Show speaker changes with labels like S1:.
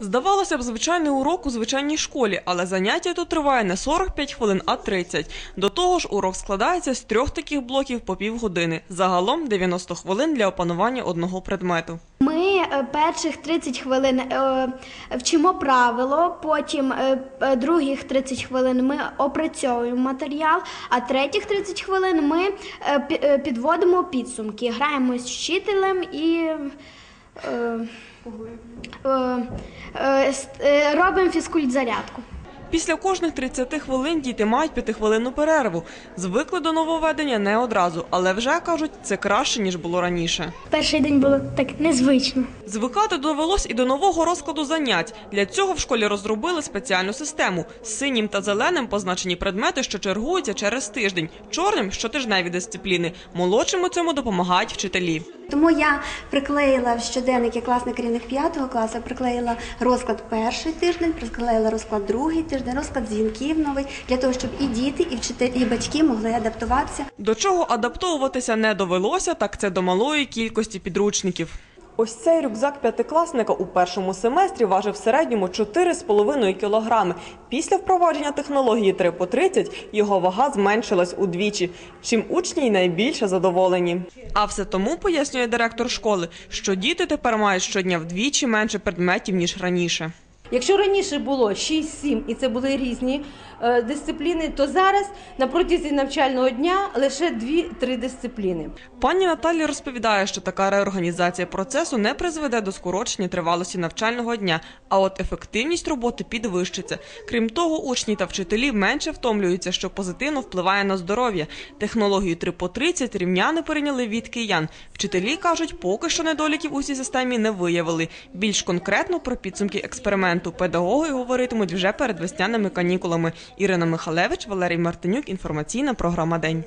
S1: Здавалося б, звичайний урок у звичайній школі, але заняття тут триває не 45 хвилин, а 30. До того ж, урок складається з трьох таких блоків по півгодини. Загалом 90 хвилин для опанування одного предмету.
S2: Ми е, перших 30 хвилин е, вчимо правило, потім е, других 30 хвилин ми опрацьовуємо матеріал, а третіх 30 хвилин ми підводимо підсумки, граємо з вчителем і е, е, е,
S1: Після кожних 30 хвилин діти мають п'ятихвилинну перерву. Звикли до нововведення не одразу, але вже кажуть, це краще ніж було раніше.
S2: Перший день було так незвично.
S1: Звикати довелось і до нового розкладу занять. Для цього в школі розробили спеціальну систему. Синім та зеленим позначені предмети, що чергуються через тиждень, чорним щотижневі дисципліни. Молодшим у цьому допомагають вчителі.
S3: Тому я приклеїла в щоденник, я класний керівник п'ятого класу, приклеїла розклад перший тиждень, приклеїла розклад другий тиждень, розклад дзвінків новий, для того, щоб і діти, і вчителі, і батьки могли адаптуватися.
S1: До чого адаптовуватися не довелося, так це до малої кількості підручників. Ось цей рюкзак п'ятикласника у першому семестрі важив в середньому 4,5 кілограми. Після впровадження технології 3 по 30 його вага зменшилась удвічі, чим учні й найбільше задоволені. А все тому, пояснює директор школи, що діти тепер мають щодня вдвічі менше предметів, ніж раніше.
S4: Якщо раніше було 6-7 і це були різні е, дисципліни, то зараз на протязі навчального дня лише 2-3 дисципліни.
S1: Пані Наталі розповідає, що така реорганізація процесу не призведе до скорочення тривалості навчального дня, а от ефективність роботи підвищиться. Крім того, учні та вчителі менше втомлюються, що позитивно впливає на здоров'я. Технологію 3 по 30 рівняни перейняли від киян. Вчителі кажуть, поки що недоліків у цій системі не виявили. Більш конкретно про підсумки експерименту педагоги говоритимуть вже перед весняними канікулами. Ірина Михалевич, Валерій Мартинюк. Інформаційна програма День.